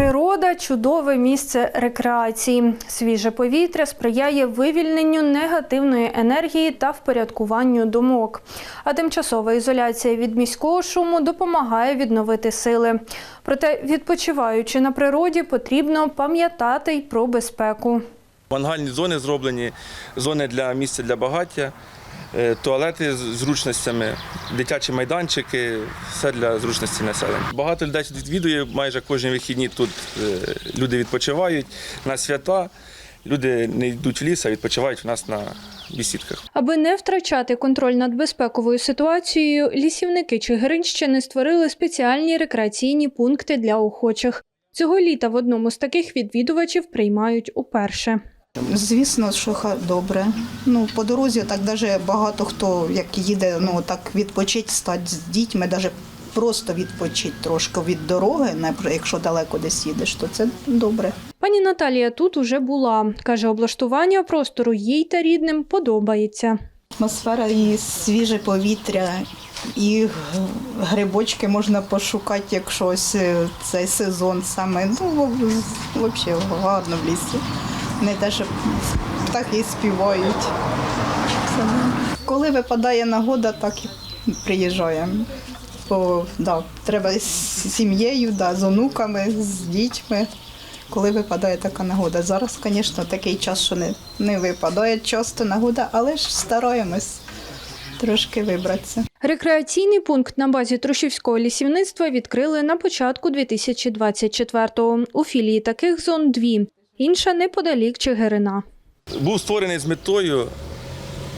Природа чудове місце рекреації. Свіже повітря сприяє вивільненню негативної енергії та впорядкуванню думок. А тимчасова ізоляція від міського шуму допомагає відновити сили. Проте, відпочиваючи на природі, потрібно пам'ятати й про безпеку. Мангальні зони зроблені, зони для місця для багаття, туалети з зручностями, дитячі майданчики, все для зручності населення. Багато людей відвідує, майже кожні вихідні тут е, люди відпочивають на свята. Люди не йдуть в ліс, а відпочивають у нас на бісідках. Аби не втрачати контроль над безпековою ситуацією, лісівники Чигиринщини створили спеціальні рекреаційні пункти для охочих. Цього літа в одному з таких відвідувачів приймають уперше. Звісно, що добре. Ну, по дорозі так даже багато хто як їде, ну так відпочить, стати з дітьми, навіть просто відпочить трошки від дороги, якщо далеко десь їдеш, то це добре. Пані Наталія тут уже була. Каже, облаштування простору їй та рідним подобається. Атмосфера і свіже повітря, і грибочки можна пошукати, якщо ось е, цей сезон саме. Ну, взагалі гарно в лісі. Не те, що птахи співають. Коли випадає нагода, так і приїжджаємо. Бо да, треба з сім'єю, да, з онуками, з дітьми. Коли випадає така нагода. Зараз, звісно, такий час, що не, не випадає часто нагода, але ж стараємось трошки вибратися. Рекреаційний пункт на базі Трушівського лісівництва відкрили на початку 2024-го. У філії таких зон дві. Інша неподалік Чигирина. Був створений з метою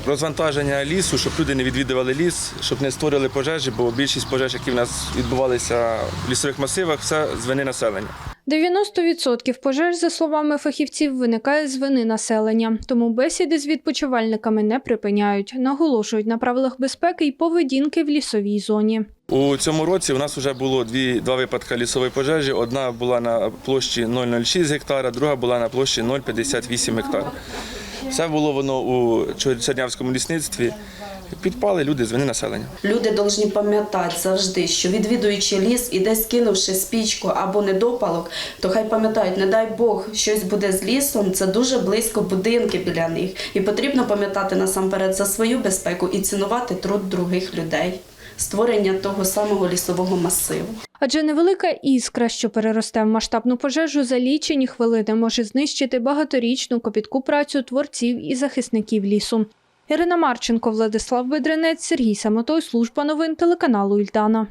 розвантаження лісу, щоб люди не відвідували ліс, щоб не створили пожежі, бо більшість пожеж, які в нас відбувалися в лісових масивах, все з вини населення. 90% пожеж, за словами фахівців, виникає з вини населення, тому бесіди з відпочивальниками не припиняють, наголошують на правилах безпеки і поведінки в лісовій зоні. У цьому році у нас вже було дві, два випадки лісової пожежі. Одна була на площі 0,06 гектара, друга була на площі 0,58 гектара. Все було воно у Чернявському лісництві. Підпали люди з вини населення. Люди повинні пам'ятати завжди, що відвідуючи ліс і десь кинувши спічку або недопалок, то хай пам'ятають, не дай Бог, щось буде з лісом, це дуже близько будинки біля них. І потрібно пам'ятати насамперед за свою безпеку і цінувати труд других людей, створення того самого лісового масиву. Адже невелика іскра, що переросте в масштабну пожежу, за лічені хвилини може знищити багаторічну копітку працю творців і захисників лісу. Ірина Марченко, Владислав Бедренець, Сергій Самотой, служба новин телеканалу Ільдана.